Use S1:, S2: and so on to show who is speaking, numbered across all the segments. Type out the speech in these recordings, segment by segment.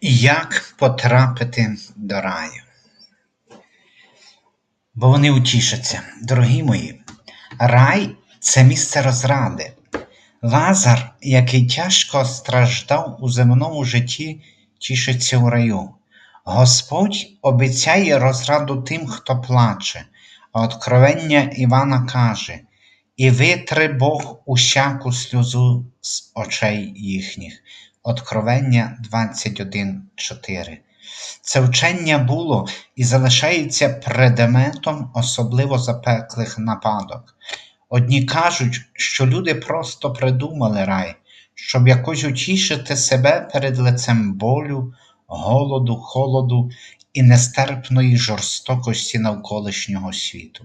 S1: Як потрапити до раю? Бо вони утішаться, дорогі мої. Рай це місце розради. Лазар, який тяжко страждав у земному житті, тішиться у раю. Господь обіцяє розраду тим, хто плаче, а откровення Івана каже: І витри Бог усяку сльозу з очей їхніх. Откровення 21.4. Це вчення було і залишається предметом особливо запеклих нападок. Одні кажуть, що люди просто придумали рай, щоб якось утішити себе перед лицем болю, голоду, холоду і нестерпної жорстокості навколишнього світу.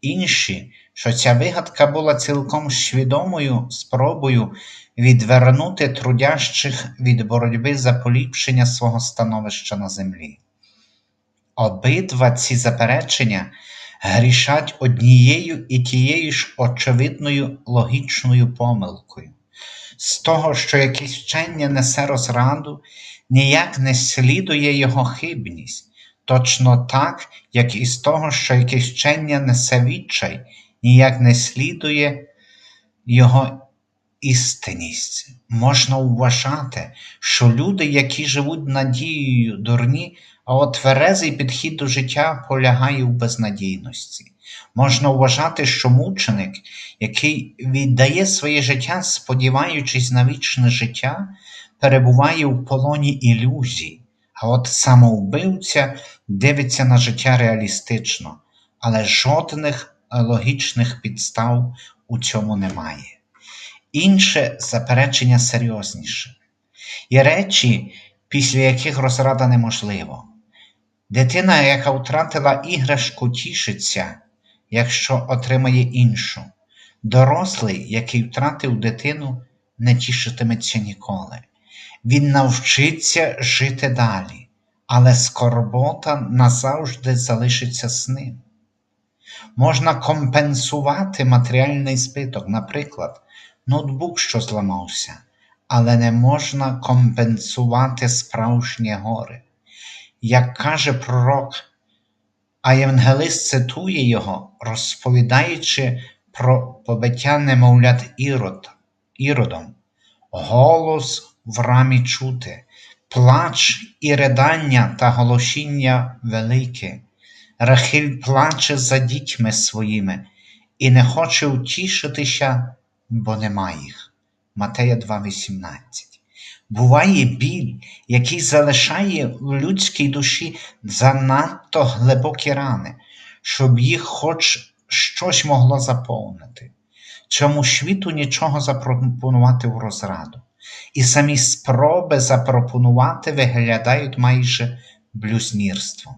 S1: Інші, що ця вигадка була цілком свідомою спробою відвернути трудящих від боротьби за поліпшення свого становища на землі. Обидва ці заперечення грішать однією і тією ж очевидною логічною помилкою. З того, що якесь вчення несе розраду, ніяк не слідує його хибність, точно так, як і з того, що якесь вчення несе відчай, ніяк не слідує його істинність. Можна вважати, що люди, які живуть надією, дурні, а от тверезий підхід до життя полягає в безнадійності. Можна вважати, що мученик, який віддає своє життя, сподіваючись на вічне життя, перебуває в полоні ілюзій, а от самовбивця дивиться на життя реалістично, але жодних логічних підстав у цьому немає. Інше заперечення серйозніше. Є речі, після яких розрада неможливо. Дитина, яка втратила іграшку, тішиться, якщо отримає іншу. Дорослий, який втратив дитину, не тішитиметься ніколи. Він навчиться жити далі, але скорбота назавжди залишиться з ним. Можна компенсувати матеріальний збиток, наприклад, ноутбук, що зламався, але не можна компенсувати справжнє горе. Як каже пророк, а євангелист цитує його, розповідаючи про побиття немовлят Ірод, Іродом, голос в рамі чути, плач і ридання та голосіння велике. Рахиль плаче за дітьми своїми і не хоче утішитися, бо нема їх. Матея 2,18 Буває біль, який залишає в людській душі занадто глибокі рани, щоб їх хоч щось могло заповнити. Цьому світу нічого запропонувати в розраду, і самі спроби запропонувати виглядають майже блюзнірством.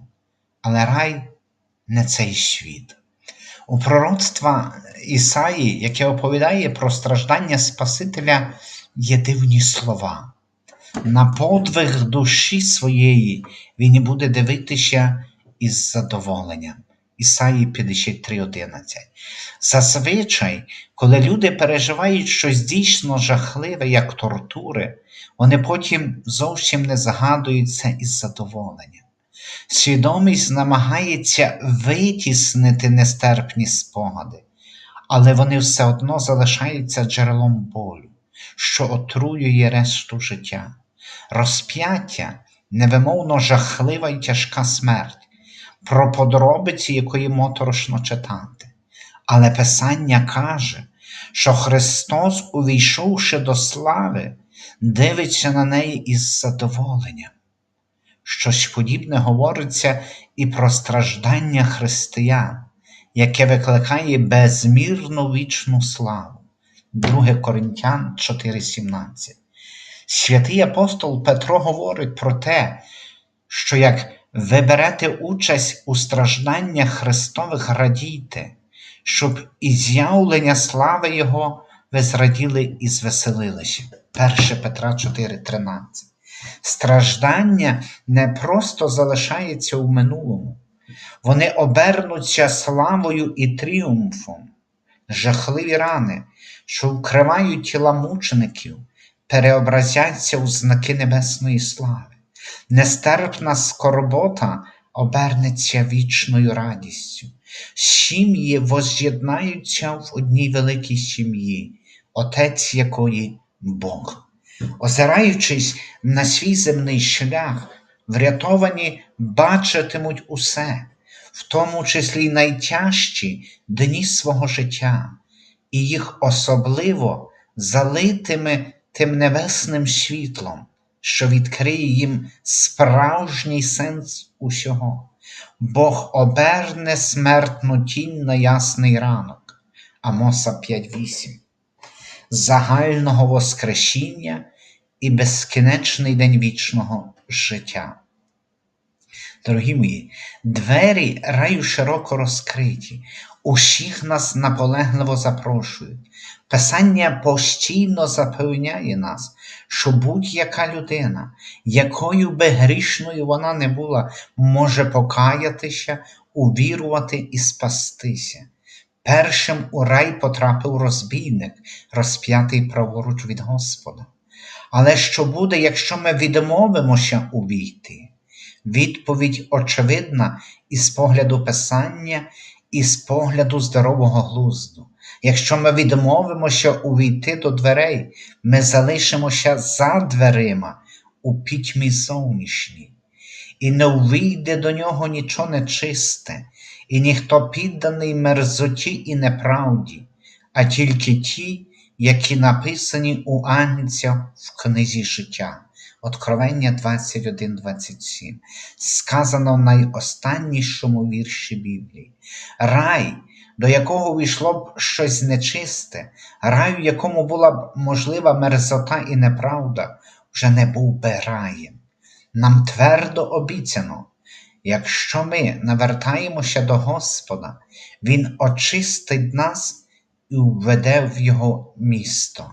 S1: Але рай не цей світ. У пророцтва Ісаї, яке оповідає про страждання Спасителя, є дивні слова. На подвиг душі своєї він і буде дивитися із задоволенням. Ісаї 53:11. Зазвичай, коли люди переживають щось дійсно жахливе, як тортури, вони потім зовсім не згадують це із задоволенням. Свідомість намагається витіснити нестерпні спогади, але вони все одно залишаються джерелом болю, що отруює решту життя. Розп'яття невимовно жахлива і тяжка смерть, про подробиці якої моторошно читати. Але Писання каже, що Христос, увійшовши до слави, дивиться на неї із задоволенням. Щось подібне говориться і про страждання християн, яке викликає безмірну вічну славу. 2 Коринтян 4:17. Святий апостол Петро говорить про те, що як ви берете участь у стражданнях Христових радійте, щоб і з'явлення слави Його ви зраділи і звеселилися. 1 Петра 4:13. Страждання не просто залишаються у минулому, вони обернуться славою і тріумфом, жахливі рани, що вкривають тіла мучеників, переобразяться у знаки небесної слави. Нестерпна скорбота обернеться вічною радістю. Сім'ї воз'єднаються в одній великій сім'ї, отець якої Бог. Озираючись на свій земний шлях, врятовані бачитимуть усе, в тому числі найтяжчі дні свого життя, і їх особливо залитиме тим небесним світлом, що відкриє їм справжній сенс усього. Бог оберне смертну тінь на ясний ранок. Амоса 5.8 Загального Воскресіння і безкінечний день вічного життя. Дорогі мої, двері раю широко розкриті, усіх нас наполегливо запрошують. Писання постійно запевняє нас, що будь-яка людина, якою би грішною вона не була, може покаятися, увірувати і спастися. Першим у рай потрапив розбійник, розп'ятий праворуч від Господа. Але що буде, якщо ми відмовимося увійти? Відповідь очевидна із погляду Писання, і з погляду здорового глузду. Якщо ми відмовимося увійти до дверей, ми залишимося за дверима у пітьмі зовнішній, і не увійде до нього нічого нечисте, і ніхто підданий мерзоті і неправді, а тільки ті, які написані у Агнця в книзі життя. Откровення 21.27, сказано в найостаннішому вірші Біблії. Рай, до якого війшло б щось нечисте, рай, в якому була б можлива мерзота і неправда, вже не був би раєм. Нам твердо обіцяно, якщо ми навертаємося до Господа, Він очистить нас і введе в Його місто.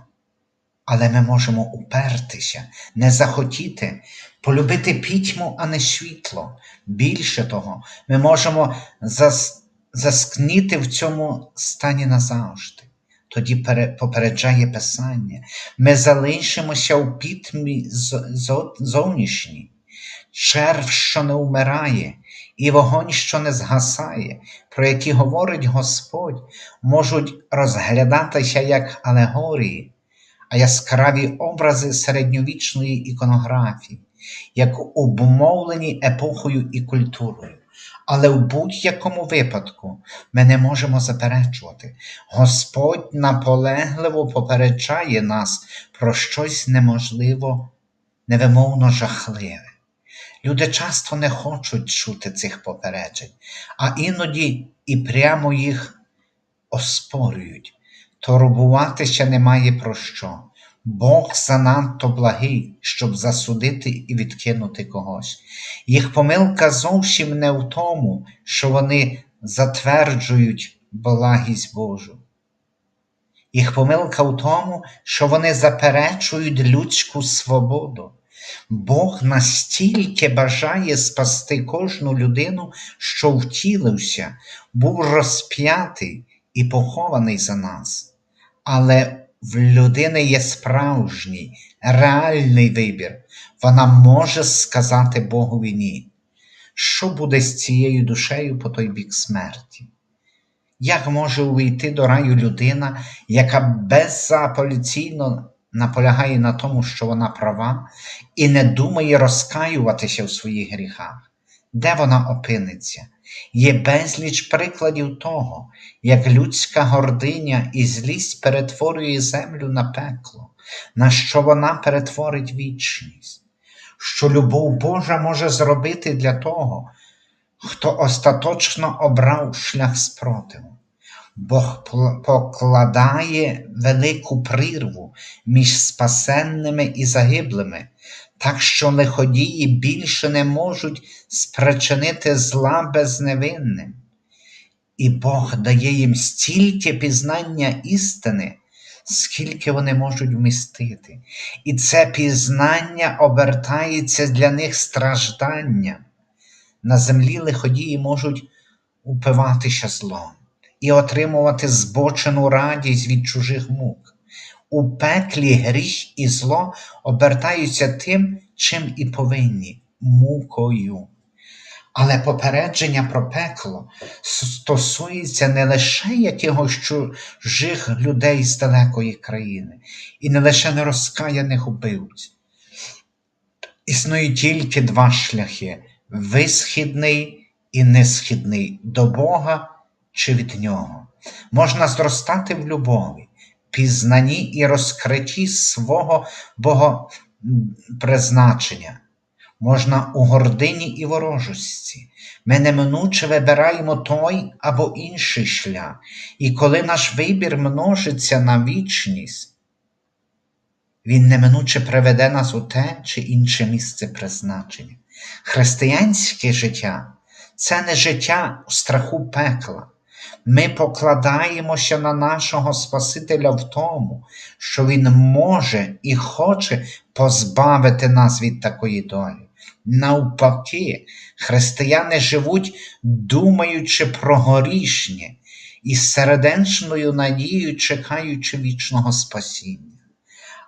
S1: Але ми можемо упертися, не захотіти, полюбити пітьму, а не світло. Більше того, ми можемо зас... заскніти в цьому стані назавжди. Тоді пере... попереджає Писання. Ми залишимося у пітьмі з... зовнішній, черв, що не вмирає, і вогонь, що не згасає, про які говорить Господь, можуть розглядатися як алегорії а яскраві образи середньовічної іконографії, як обумовлені епохою і культурою. Але в будь-якому випадку ми не можемо заперечувати. Господь наполегливо попереджає нас про щось неможливо, невимовно жахливе. Люди часто не хочуть чути цих попереджень, а іноді і прямо їх оспорюють. Турбуватися немає про що. Бог занадто благий, щоб засудити і відкинути когось. Їх помилка зовсім не в тому, що вони затверджують благість Божу. Їх помилка в тому, що вони заперечують людську свободу. Бог настільки бажає спасти кожну людину, що втілився, був розп'ятий і похований за нас. Але в людини є справжній, реальний вибір. Вона може сказати Богові ні. Що буде з цією душею по той бік смерті? Як може увійти до раю людина, яка безаполяційно наполягає на тому, що вона права, і не думає розкаюватися в своїх гріхах? Де вона опиниться? Є безліч прикладів того, як людська гординя і злість перетворює землю на пекло, на що вона перетворить вічність, що любов Божа може зробити для того, хто остаточно обрав шлях спротиву. Бог покладає велику прірву між спасенними і загиблими, так що лиходії більше не можуть спричинити зла безневинним. І Бог дає їм стільки пізнання істини, скільки вони можуть вмістити. І це пізнання обертається для них стражданням. На землі лиходії можуть упиватися злом і отримувати збочену радість від чужих мук. У пеклі гріх і зло обертаються тим, чим і повинні мукою. Але попередження про пекло стосується не лише якихось чужих людей з далекої країни, і не лише нерозкаяних убивців. Існують тільки два шляхи висхідний і несхідний до Бога чи від Нього. Можна зростати в любові, пізнанні і розкритті свого богопризначення. Можна у гордині і ворожості. Ми неминуче вибираємо той або інший шлях, і коли наш вибір множиться на вічність, він неминуче приведе нас у те чи інше місце призначення. Християнське життя це не життя у страху пекла. Ми покладаємося на нашого Спасителя в тому, що Він може і хоче позбавити нас від такої долі. Навпаки, християни живуть, думаючи про горішнє і з середенчною надією чекаючи вічного спасіння.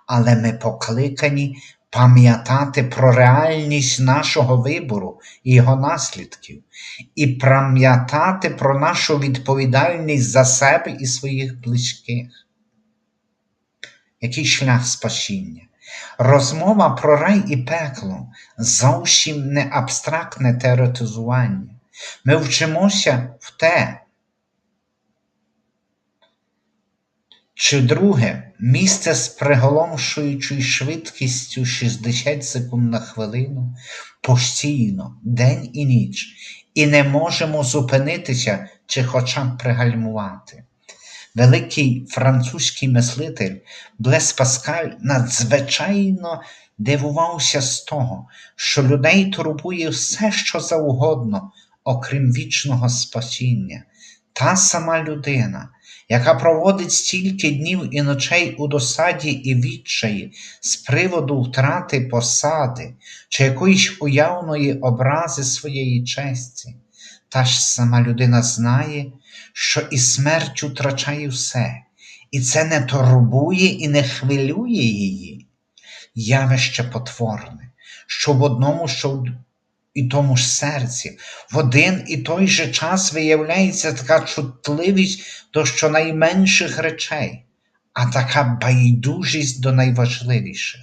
S1: Але ми покликані пам'ятати про реальність нашого вибору і його наслідків, і пам'ятати про нашу відповідальність за себе і своїх близьких. Який шлях спасіння? Розмова про рай і пекло зовсім не абстрактне теоретизування. Ми вчимося в те, чи друге місце з приголомшуючою швидкістю 60 секунд на хвилину постійно, день і ніч, і не можемо зупинитися чи хоча б пригальмувати. Великий французький мислитель Блес Паскаль надзвичайно дивувався з того, що людей турбує все, що завгодно, окрім вічного спасіння. Та сама людина, яка проводить стільки днів і ночей у досаді і відчаї з приводу втрати посади чи якоїсь уявної образи своєї честі, та ж сама людина знає, що і смерть втрачає все, і це не турбує і не хвилює її. Явище потворне, що в одному, що і тому ж серці в один і той же час виявляється така чутливість до щонайменших речей, а така байдужість до найважливіших.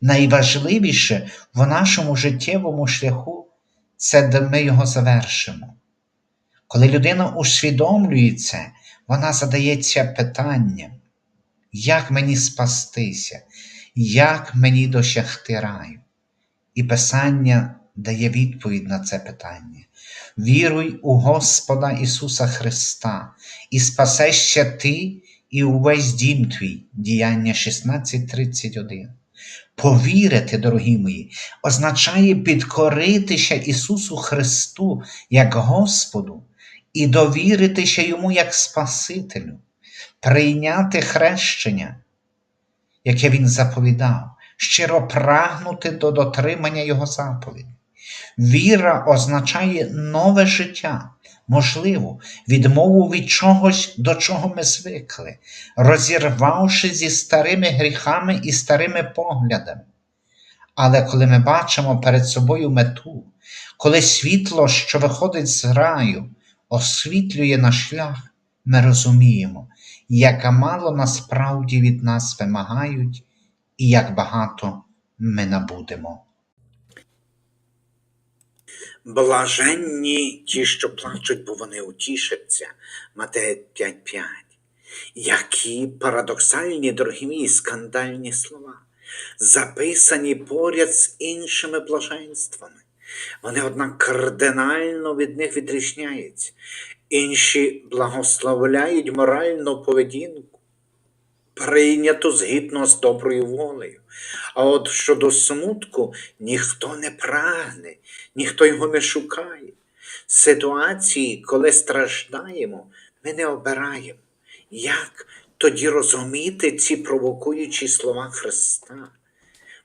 S1: Найважливіше в нашому життєвому шляху це де ми його завершимо. Коли людина усвідомлює це, вона задається питанням, як мені спастися, як мені досягти раю? І Писання дає відповідь на це питання. Віруй у Господа Ісуса Христа, і спасешся ти і увесь дім твій, діяння 16:31. Повірити, дорогі мої, означає підкоритися Ісусу Христу як Господу і довіритися Йому як Спасителю, прийняти хрещення, яке Він заповідав, щиро прагнути до дотримання Його заповідей. Віра означає нове життя, можливо, відмову від чогось, до чого ми звикли, розірвавши зі старими гріхами і старими поглядами. Але коли ми бачимо перед собою мету, коли світло, що виходить з раю, освітлює наш шлях, ми розуміємо, яка мало насправді від нас вимагають і як багато ми набудемо.
S2: Блаженні ті, що плачуть, бо вони утішаться. Матея 5.5. Які парадоксальні, дорогі мої, скандальні слова, записані поряд з іншими блаженствами. Вони, однак, кардинально від них відрізняються. Інші благословляють моральну поведінку, прийняту згідно з доброю волею. А от щодо смутку ніхто не прагне, ніхто його не шукає. Ситуації, коли страждаємо, ми не обираємо. Як тоді розуміти ці провокуючі слова Христа?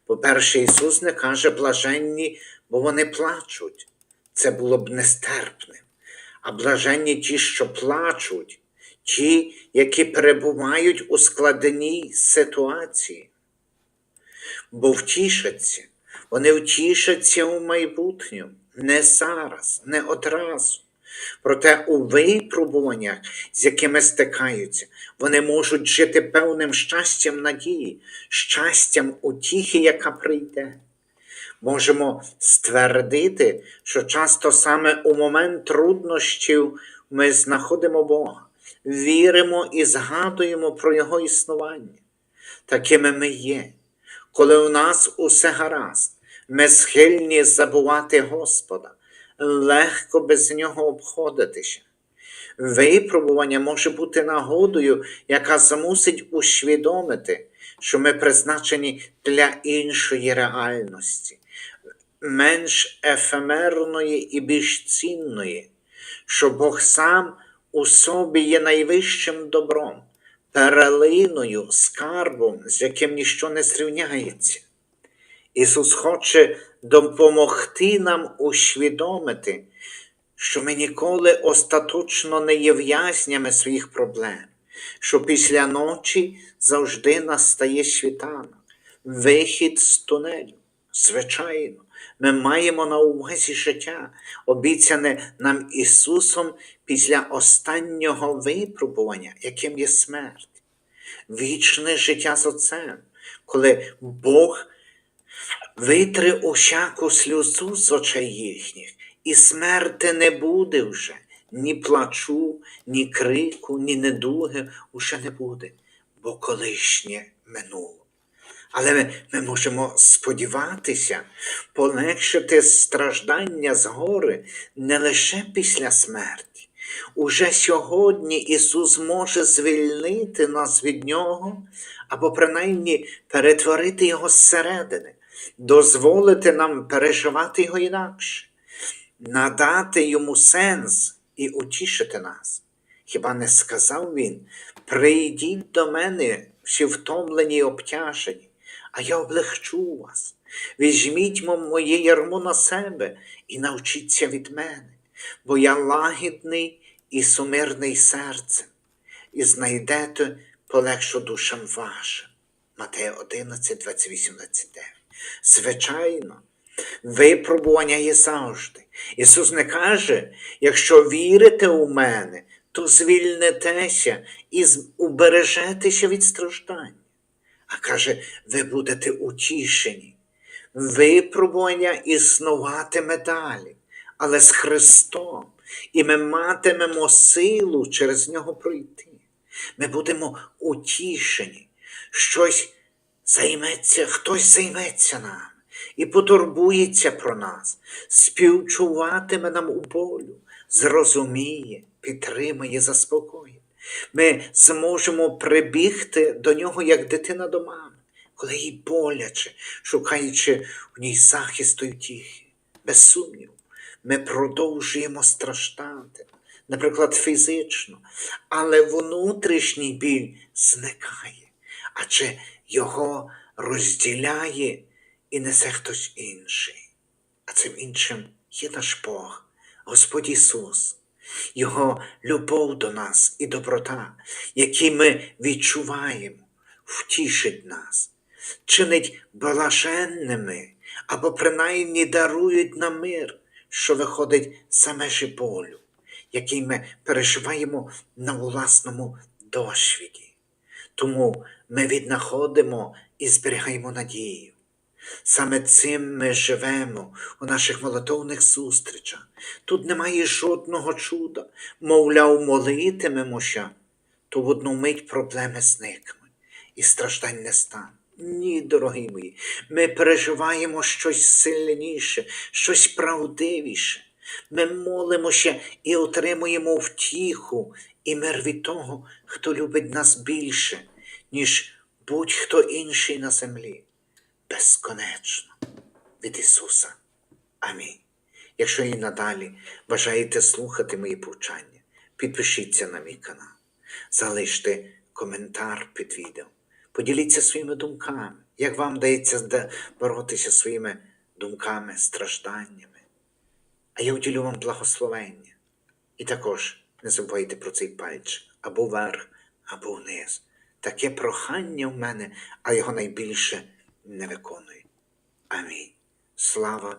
S2: По-перше, Ісус не каже блаженні, бо вони плачуть. Це було б нестерпним. А блаженні ті, що плачуть, ті, які перебувають у складеній ситуації, бо втішаться, Вони втішаться у майбутньому, не зараз, не одразу. Проте у випробуваннях, з якими стикаються, вони можуть жити певним щастям надії, щастям утіхи, яка прийде. Можемо ствердити, що часто саме у момент труднощів ми знаходимо Бога, віримо і згадуємо про Його існування. Такими ми є. Коли у нас усе гаразд, ми схильні забувати Господа, легко без нього обходитися. Випробування може бути нагодою, яка змусить усвідомити, що ми призначені для іншої реальності, менш ефемерної і більш цінної, що Бог сам у собі є найвищим добром, перелиною, скарбом, з яким ніщо не зрівняється. Ісус хоче допомогти нам усвідомити, що ми ніколи остаточно не є в'язнями своїх проблем, що після ночі завжди настає світанок, вихід з тунелю. Звичайно, ми маємо на увазі життя, обіцяне нам Ісусом після останнього випробування, яким є смерть, вічне життя з Отцем, коли Бог витри усяку сльозу з очей їхніх, і смерти не буде вже, ні плачу, ні крику, ні недуги уже не буде, бо колишнє минуло. Але ми, ми можемо сподіватися полегшити страждання згори не лише після смерті. Уже сьогодні Ісус може звільнити нас від Нього або принаймні перетворити Його зсередини, дозволити нам переживати Його інакше, надати Йому сенс і утішити нас. Хіба не сказав він: прийдіть до мене, всі втомлені й обтяжені, а я облегчу вас. Візьміть моє ярмо на себе і навчіться від мене, бо я лагідний і сумирний серцем, і знайдете полегшу душам вашим. Матея 11, 28, 29. Звичайно, випробування є завжди. Ісус не каже, якщо вірите у мене, то звільнетеся і убережетеся від страждань. А каже, ви будете утішені. Випробування існуватиме далі, але з Христом, і ми матимемо силу через нього пройти. Ми будемо утішені, щось займеться, хтось займеться нами і потурбується про нас, співчуватиме нам у болю, зрозуміє, підтримає, заспокоїть. Ми зможемо прибігти до нього, як дитина до мами, коли їй боляче, шукаючи в ній захисту й втіхи. Без сумніву, ми продовжуємо страждати, наприклад, фізично, але внутрішній біль зникає, адже його розділяє і несе хтось інший. А цим іншим є наш Бог, Господь Ісус, Його любов до нас і доброта, які ми відчуваємо, втішить нас, чинить блаженними або принаймні дарують нам мир, що виходить за межі болю, який ми переживаємо на власному досвіді. Тому ми віднаходимо і зберігаємо надію. Саме цим ми живемо у наших молитовних зустрічах. Тут немає жодного чуда, мовляв, молитимемося, то в одну мить проблеми зникнуть і страждань не стане. Ні, дорогі мої, ми переживаємо щось сильніше, щось правдивіше. Ми молимося і отримуємо втіху і мир від того, хто любить нас більше, ніж будь-хто інший на землі безконечно від Ісуса. Амінь. Якщо і надалі бажаєте слухати мої повчання, підпишіться на мій канал, залиште коментар під відео, поділіться своїми думками, як вам дається боротися своїми думками, стражданнями. А я уділю вам благословення. І також не забувайте про цей пальчик або вверх, або вниз. Таке прохання в мене, а його найбільше не виконуй. Амінь. Слава